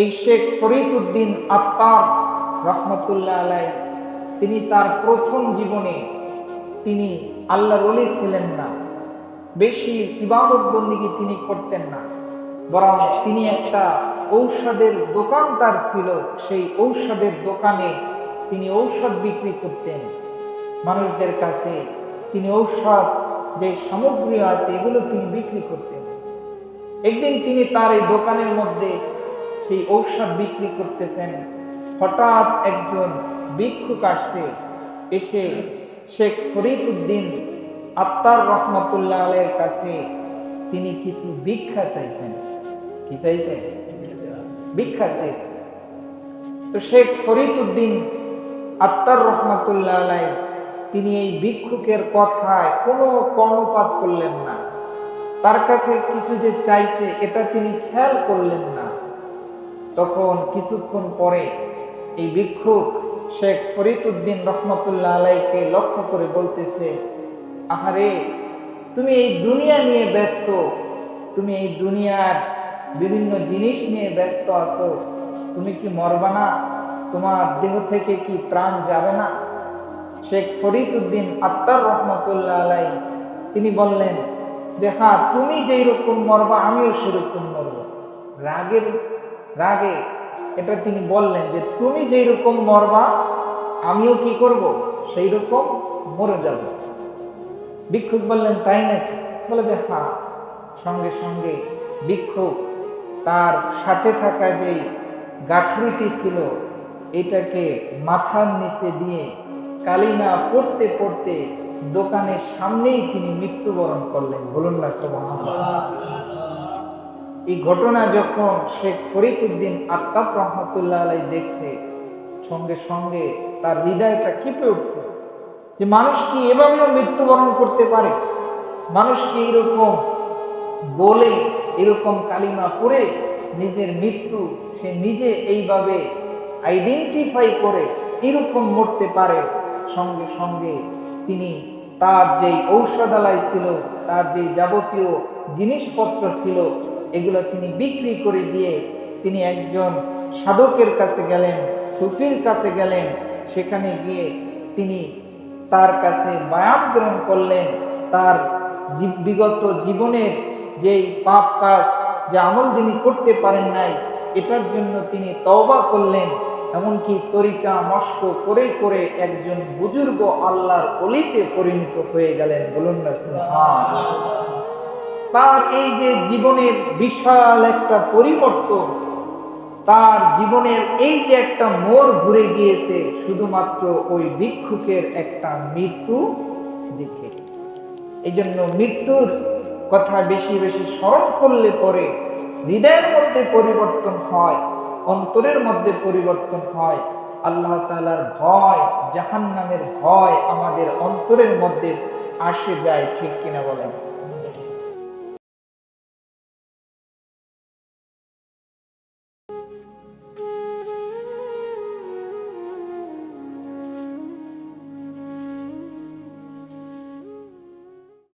এই শেখ ফরিদ উদ্দিন আত্মার রহমতুল্লাহ আলাই, তিনি তার প্রথম জীবনে তিনি আল্লাহর অলি ছিলেন না। বেশি ইবাদত বন্দিগি তিনি করতেন না। বরং তিনি একটা ঔষধের দোকান তার ছিল, সেই ঔষধের দোকানে তিনি ঔষধ বিক্রি করতেন। মানুষদের কাছে তিনি ঔষধ যে সামগ্রী আছে, এগুলো তিনি বিক্রি করতেন। একদিন তিনি তার এই দোকানের মধ্যে সেই ঔষধ বিক্রি করতেছেন। হঠাৎ একজন ভিক্ষুক আসছে, এসে শেখ ফরিদ উদ্দিন আত্মার রহমতুল্লাহ আলের কাছে তিনি কিছু ভিক্ষা চাইছেন। কি চাইছেন ভিক্ষা চাইছেন তো শেখ ফরিদ উদ্দিন আত্মার রহমতুল্লাহ আলাই তিনি এই ভিক্ষুকের কথায় কোনো কর্ণপাত করলেন না। তার কাছে কিছু যে চাইছে, এটা তিনি খেয়াল করলেন না। তখন কিছুক্ষণ পরে এই ভিক্ষুক শেখ ফরিদ উদ্দিন রহমতুল্লাহ আলাইকে লক্ষ্য করে বলতেছে, আহারে, তুমি এই দুনিয়া নিয়ে ব্যস্ত, তুমি এই দুনিয়ার বিভিন্ন জিনিস নিয়ে ব্যস্ত আছো, তুমি কি মরবা না? তোমার দেহ থেকে কি প্রাণ যাবে না? শেখ ফরিদ উদ্দিন আত্মার রহমতুল্লাহ আলাই, তিনি বললেন, যে হ্যাঁ তুমি যেই রকম মরবা, আমিও সেরকম মরব। রাগের রাগে। এটা তিনি বললেন যে, তুমি যেই রকম মরবা, আমিও কি করব? সেই রকম মরে যাব। ভিক্ষুক বললেন, তাই নাকি? বলে যে হ্যাঁ সঙ্গে সঙ্গে ভিক্ষুক তার সাথে থাকা যেই গাঠুরিটি ছিল, এটাকে মাথার নিচে দিয়ে কালিমা পড়তে পড়তে দোকানের সামনেই তিনি মৃত্যুবরণ করলেন। বলুন না, সুবহানাল্লাহ। এই ঘটনা যখন শেখ ফরিদ উদ্দিন আত্মাব রহমতুল্লাহ আলাই দেখছে, সঙ্গে সঙ্গে তার হৃদয়টা কেঁপে উঠছে যে মানুষ কি এভাবেও মৃত্যুবরণ করতে পারে? মানুষ কি এরকম বলে, এরকম কালিমা পড়ে নিজের মৃত্যু সে নিজে এইভাবে আইডেন্টিফাই করে এরকম মরতে পারে? সঙ্গে সঙ্গে তিনি তার যেই ঔষধালয় ছিল, তার যে যাবতীয় জিনিসপত্র ছিল এগুলো তিনি বিক্রি করে দিয়ে তিনি একজন সাধকের কাছে গেলেন, সুফির কাছে গেলেন। সেখানে গিয়ে তিনি তার কাছে বায়াত গ্রহণ করলেন। তার বিগত জীবনের যেই পাপ কাজ, যে আমল যিনি করতে পারেন নাই, এটার জন্য তিনি তওবা করলেন। এমনকি তরিকা, মস্ক করে করে একজন বুজুর্গ আল্লাহর অলিতে পরিণত হয়ে গেলেন। বলুন না। তার এই যে জীবনের বিশাল একটা পরিবর্তন, তার জীবনের এই যে একটা মোড় ঘুরে গিয়েছে, শুধুমাত্র ওই ভিক্ষুকের একটা মৃত্যু দেখে। এই জন্য মৃত্যুর কথা বেশি বেশি স্মরণ করলে পরে হৃদয়ের মধ্যে পরিবর্তন হয়, অন্তরের মধ্যে পরিবর্তন হয়। আল্লাহ তালার ভয়, জাহান্নামের ভয় আমাদের অন্তরের মধ্যে আসে যায়, ঠিক কিনা বলেন?